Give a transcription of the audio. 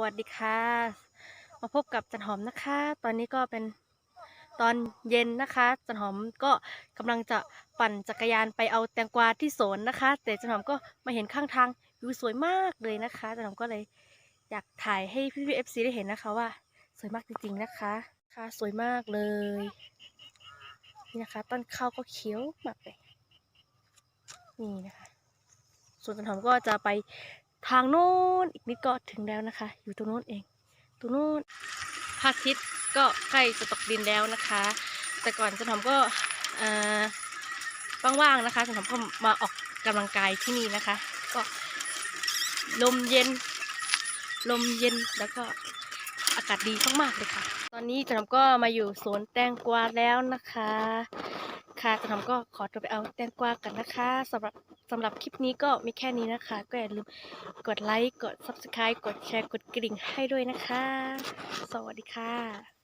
วัสดีค่ะ มาพบกับจันหอมนะคะ ตอนนี้ก็เป็นตอนเย็นนะคะ จันหอมก็กำลังจะปั่นจักรยานไปเอาแตงกวาที่สวนนะคะ แต่จันหอมก็มาเห็นข้างทางวิวสวยมากเลยนะคะ จันหอมก็เลยอยากถ่ายให้พี่พี่เอฟซีได้เห็นนะคะว่า สวยมากจริงๆนะคะค่ะสวยมากเลย นี่นะคะ ต้นข้าวก็เขียวมากเลยนี่นะคะส่วนจันหอมก็จะไป ทางโน้นอีกนิดก็ถึงแล้วนะคะ อยู่ตรงโน้นเอง ตรงโน้นพระอาทิตย์ก็ใกล้จะตกดินแล้วนะคะ แต่ก่อนจันหอมก็เออว่างๆนะคะจันหอมก็มาออกกำลังกายที่นี่นะคะ ก็ลมเย็น ลมเย็นแล้วก็อากาศดีมากๆเลยค่ะ ตอนนี้จันหอมก็มาอยู่สวนแตงกวาแล้วนะคะ ค่ะตอนหอมก็ขอตัวไปเอาแตงกวากันนะคะสำหรับสำหรับคลิปนี้ก็มีแค่นี้นะคะ ก็อย่าลืมกดไลค์ กด subscribe กดแชร์ กดกริ่งให้ด้วยนะคะ สวัสดีค่ะ